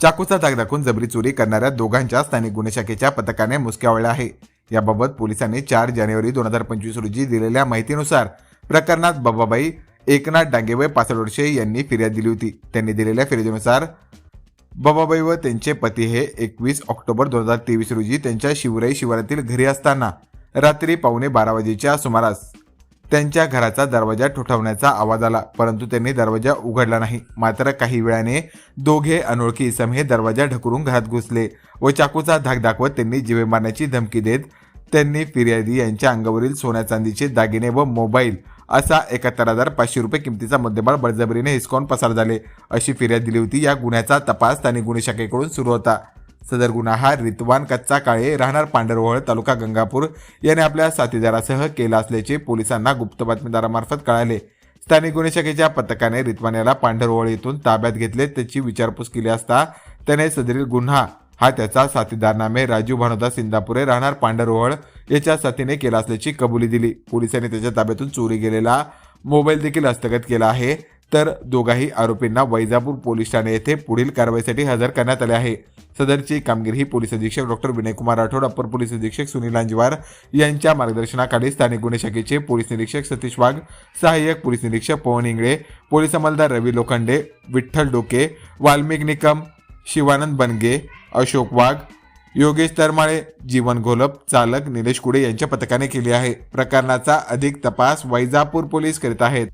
चाकूचा दाग दाखवून जबरी चोरी करणाऱ्या दोघांच्या स्थानिक गुन्हे शाखेच्या पथकाने मुसक्यावळला आहे याबाबत पोलिसांनी चार जानेवारी दोन हजार पंचवीस रोजी दिलेल्या माहितीनुसार प्रकरणात बाबाबाई एकनाथ डांगे वय पासष्ट वर्षे यांनी फिर्याद दिली होती. त्यांनी दिलेल्या फिर्यादीनुसार बाबाबाई व त्यांचे पती हे एकवीस ऑक्टोबर दोन हजार तेवीस रोजी त्यांच्या शिवराई शिवारातील घरी असताना रात्री पावणे बारा वाजेच्या सुमारास त्यांच्या घराचा दरवाजा ठोठावण्याचा आवाज आला परंतु त्यांनी दरवाजा उघडला नाही. मात्र काही वेळाने दोघे अनोळखी इसम हे दरवाजा ढकलून घरात घुसले व चाकूचा धाक दाखवत त्यांनी जीवे मारण्याची धमकी देत त्यांनी फिर्यादी यांच्या अंगावरील सोन्या चांदीचे दागिने व मोबाईल असा एकाहत्तर हजार पाचशे रुपये किमतीचा मुद्देमाल बळजबरीने हिसकावून पसार झाले. अशी फिर्याद दिली होती. या गुन्ह्याचा तपास स्थानिक गुन्हे शाखेकडून सुरू होता. सदर गुन्हा हा रितवान कच्चा काळे राहणार पांढरवळ तालुका गंगापूर याने आपल्या साथीदारासह केला असल्याचे पोलिसांना गुप्त बातमीदारामार्फत कळाले. स्थानिक गुन्हे शाखेच्या पथकाने रितवान याला पांढरवळ येथून ताब्यात घेतले. त्याची विचारपूस केली असता त्याने सदरील गुन्हा हा त्याचा साथीदार नामे राजीव भानुदास सिंदापुरे राहणार पांढरवळ याच्या साथीने केला असल्याची कबुली दिली. पोलिसांनी त्याच्या ताब्यातून चोरी गेलेला मोबाईल देखील हस्तगत केला आहे. तर दोघाही आरोपींना वैजापूर पोलीस ठाणे येथे पुढील कारवाईसाठी हजर करण्यात आले आहे. सदरची कामगिरी ही पोलीस अधीक्षक doctor Vinaykumar Rathod upper police अधीक्षक सुनील लांजवार यांच्या मार्गदर्शनाखाली स्थानिक गुन्हे शाखेचे पोलीस निरीक्षक सतीश वाघ सहाय्यक पोलीस निरीक्षक पवन इंगळे पोलीस अंमलदार रवी लोखंडे विठ्ठल डोके वाल्मिक निकम शिवानंद बनगे अशोक वाघ योगेश तरमाळे जीवन घोलप चालक निलेश कुडे यांच्या पथकाने केली आहे. प्रकरणाचा अधिक तपास वैजापूर पोलीस करीत आहेत.